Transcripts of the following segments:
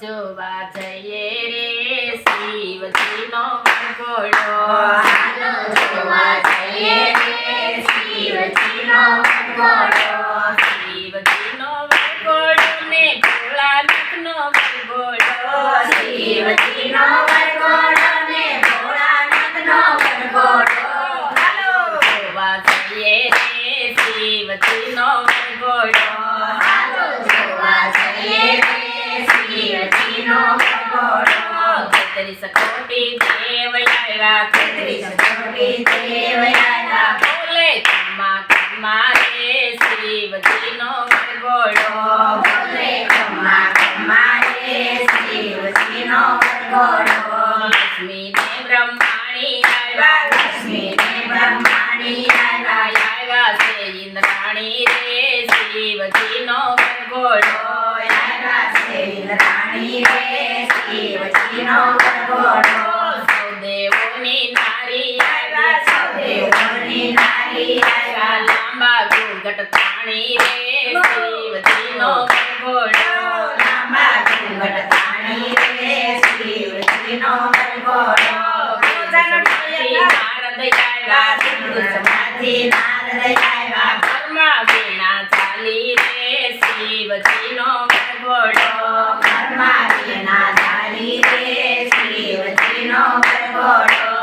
જોવા જઈએ રે શિવજીનો વરઘોડો હાલો જોવા જઈએ રે શિવજીનો વરઘોડો. શિવજીનો વરઘોડો ને ભોળાનાથનો વરઘોડો શિવજીનો તેત્રીસ કોટી દેવ આવ્યા તેત્રીસ કોટી દેવ આવ્યા. બોલે કમા કમા રે શિવજીનો વરઘોડો બોલે ખમ્મા ખમ્મા રે શિવજીનો વરઘોડો. લક્ષ્મી ને બ્રહ્માણી આવ્યા લક્ષ્મી ને બ્રહ્માણી આવ્યા. આવ્યા છે ઇન્દ્રાણી રે શિવજીનો આવ્યા છે ઇન્દ્રાણી રે શિવજીનો વરઘોડો. સૌ દેવોની નારી આવ્યા સૌ દેવોની નારી આવ્યા. લાંબા ઘૂંઘટ તાણી રે લાંબા ઘૂંઘટ તાણી રે નારદ આવ્યા. ઘરમાં વીણા ચાલી રે શિવજીનો વરઘોડો ઘરમાં વીણા ધારી રે શિવજીનો વરઘોડો.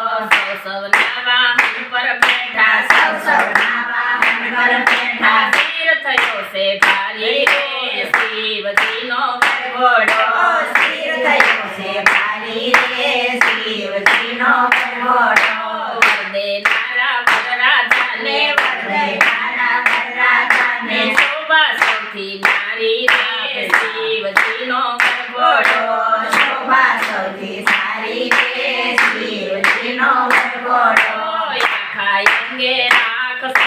સૌ સૌના વાહન પર બેઠા સૌ પર બેઠા. હાજર થયો છે ભારી રે શિવજીનો વરઘોડો સ્થિર થયો છે ભારી રે શિવજીનો વરરાજાને વરદાયકાના વરરાજાને શોભા સૌથી નારી રે શિવજીનો વરઘોડો શોભા સૌથી સારી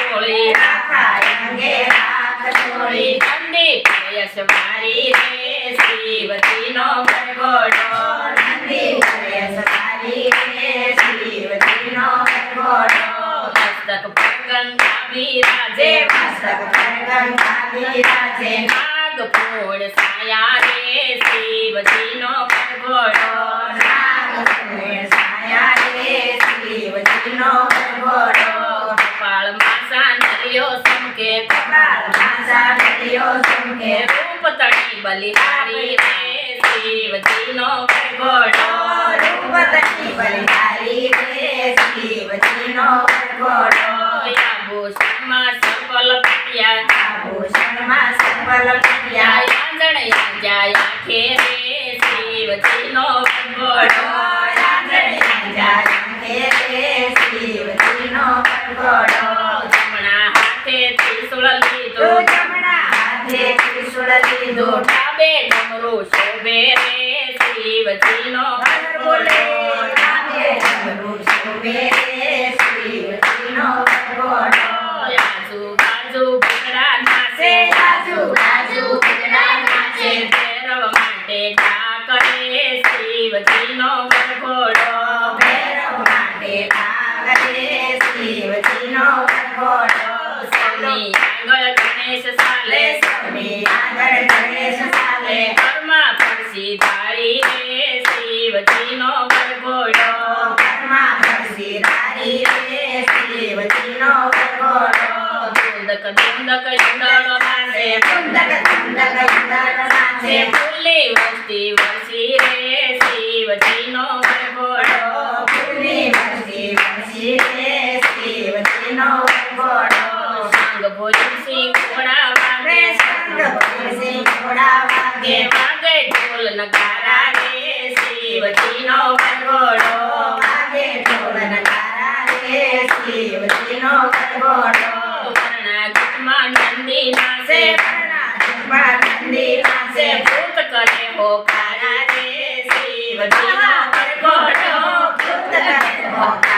સોળી આખા અંગે રાખ ચોળી. ઠંડી પ્રયશ મારી રે શિવજીનો વરઘોડો નંદી કરે સવારી રે શિવજીનો વરઘોડો. મસ્તક પર ગંગા બિરાજે જે મસ્તક પર ગંગા બિરાજે. નાગ ફૂળ બલિહારી રે શિવજીનો વરઘોડો રૂપતની બલિહારી રે શિવજીનો વરઘોડો. આભૂષણમાં સફલ પ્રિયા આભૂષણમાં સફલ પ્રિયા. આંજણ જાય આંખે શોભે રે શિવજીનો બોલે. પરસી ધારી રે શિવજીનો વરઘોડો ઘરમાં ભરસી ધારી રે શિવજીનો વરઘોડો. દુંદક દુંદક યુંડળ વાસે કુંદક કુંદક યુંદળ નાચે. ફૂલી વસ્તી વરસી રે શિવજીનો વરઘોડો ફૂલની ભરસી ભરસી રે શિવજીનો વરઘોડો. સંગ ભોજન સિંહ ઘોડા વાગે સંગ ભરસી ઘોડા વાગે. કે વાગે ઢોલ નગારા રે શિવજીનો વરઘોડો વાગે ઢોલ નગારા રે શિવજીનો વરઘોડો. વર્ણા ગીતમાં નંદી નાચે પરણાજમાં નંદી નાચે. ભૂત કરે હોકારા રે શિવજીનો વરઘોડો ભૂત કરે હોકારા રે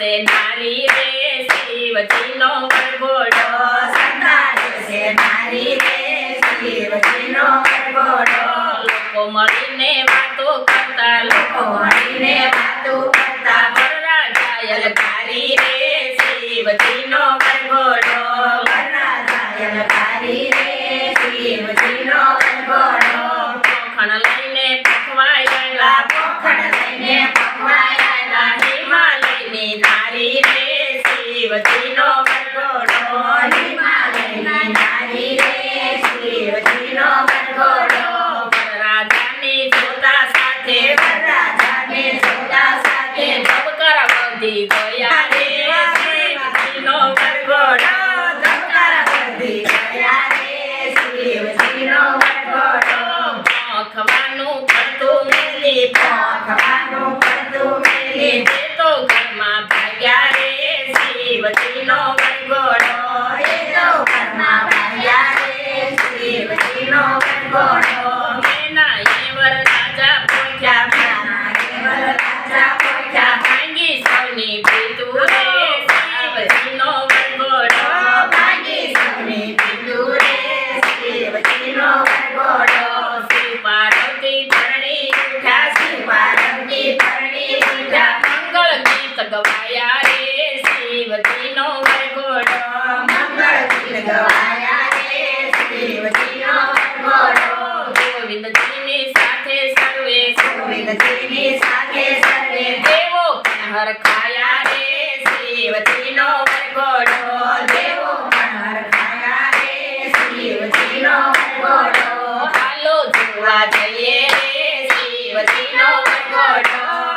છે નારી રે શિવજીનો પરગોડો સંતાડે છે નારી રે શિવજીનો પરગોડો લોકો મળીને વાતો કરતા લોકો મળીને વાતો 一个呀。શિવજીને સાથે સર્વે દેવો પણ દેવો પણ હરખાયા રે, શિવજીનો વરઘોડો. હાલો જોવા જઈએ રે, શિવજીનો વરઘોડો.